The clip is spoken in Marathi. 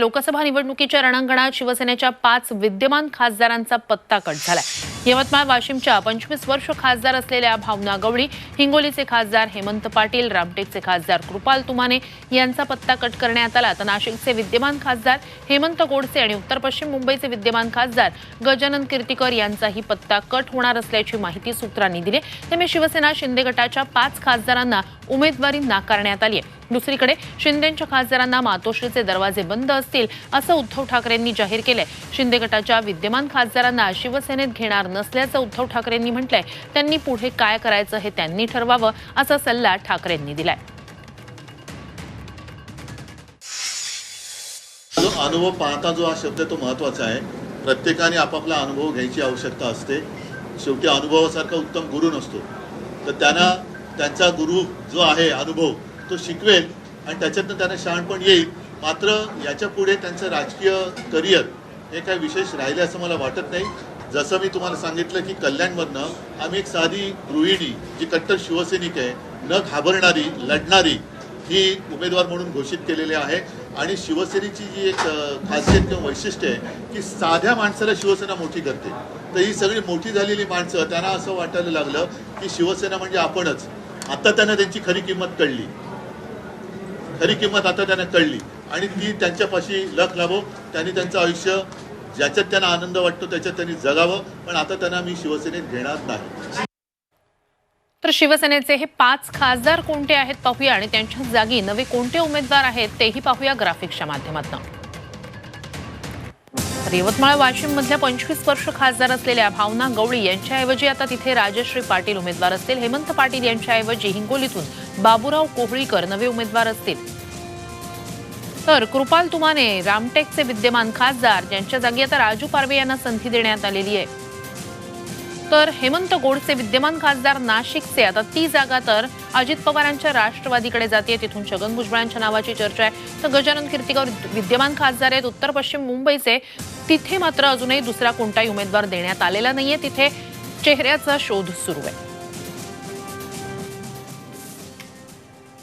लोकसभा निवडणुकीच्या रणांगणात शिवसेनेच्या पाच विद्यमान खासदारांचा पत्ता कट झालाय. यवतमाळ वाशिमच्या पंचवीस वर्ष खासदार असलेल्या भावना गवळी हिंगोलीचे खासदार हेमंत पाटील रामटेकचे खासदार कृपाल तुमाने यांचा पत्ता कट करण्यात आला. तर नाशिकचे विद्यमान खासदार हेमंत गोडसे आणि उत्तर पश्चिम मुंबईचे विद्यमान खासदार गजानन कीर्तीकर यांचाही पत्ता कट होणार असल्याची माहिती सूत्रांनी दिली त्यामुळे शिवसेना शिंदे गटाच्या पाच खासदारांना उमेदवारी नाकारण्यात आली आहे. दुसरीकडे शिंदेच्या खासदारांना मातोश्रीचे दरवाजे बंद असतील असं उद्धव ठाकरेंनी जाहीर केलंय. शिंदे गटाच्या विद्यमान खासदारांना शिवसेनेत घेणार नसल्याचं उद्धव ठाकरेंनी म्हटलंय. त्यांनी पुढे काय करायचं हे त्यांनी ठरवावं असा सल्ला ठाकरेंनी दिलाय. अनुभव पाहता जो हा शब्द तो महत्त्वाचा आहे. प्रत्येकाने आपापला अनुभव घ्यायची आवश्यकता असते. शेवटी अनुभवासारखा उत्तम गुरु नसतो. तर त्यांना त्यांचा गुरु जो आहे अनुभव तो शिकवेल आणि त्याच्यातनं त्यांना शहाणपण येईल. मात्र याच्यापुढे त्यांचं राजकीय करिअर हे काही विशेष राहिले असं मला वाटत नाही. जसं मी तुम्हाला सांगितलं की कल्याणमधनं आम्ही एक साधी गृहिणी जी कट्टर शिवसैनिक आहे न घाबरणारी लढणारी ही उमेदवार म्हणून घोषित केलेली आहे. आणि शिवसेनेची जी एक खासियत किंवा वैशिष्ट्य आहे की साध्या माणसाला शिवसेना मोठी करते. तर ही सगळी मोठी झालेली माणसं त्यांना असं वाटायला लागलं की शिवसेना म्हणजे आपणच. आता त्यांना त्यांची खरी किंमत कळली. खरी किंमत आता त्यांना कळली. आणि ती त्यांच्यापाशी लख लाभो त्यांनी त्यांचं आयुष्य ज्याच्यात त्यांना आनंद वाटतो त्याच्यात त्यांनी जगावं. पण आता त्यांना मी शिवसेनेत घेणार नाही. तर शिवसेनेचे हे पाच खासदार कोणते आहेत पाहूया आणि त्यांच्या जागी नवे कोणते उमेदवार आहेत तेही पाहूया ग्राफिक्सच्या माध्यमातून. यवतमाळ वाशिम मधल्या पंचवीस वर्ष खासदार असलेल्या भावना गवळी यांच्याऐवजी आता तिथे राजश्री पाटील उमेदवार असतील. हेमंत पाटील यांच्याऐवजी हिंगोलीतून बाबूराव कोहळीकर नवे उमेदवार असतील. तर कृपाल तुमाने रामटेकचे विद्यमान खासदार ज्यांच्या जागी आता राजू पारवे यांना संधी देण्यात आलेली आहे. तर हेमंत गोडचे विद्यमान खासदार नाशिकचे आता ती जागा तर अजित पवारांच्या राष्ट्रवादीकडे जाते तिथून छगन भुजबळांच्या नावाची चर्चा आहे. तर गजानन कीर्तिकर विद्यमान खासदार आहेत उत्तर पश्चिम मुंबईचे तिथे मात्र अजूनही दुसरा कोणताही उमेदवार देण्यात आलेला नाहीये तिथे चेहऱ्याचा शोध सुरू आहे.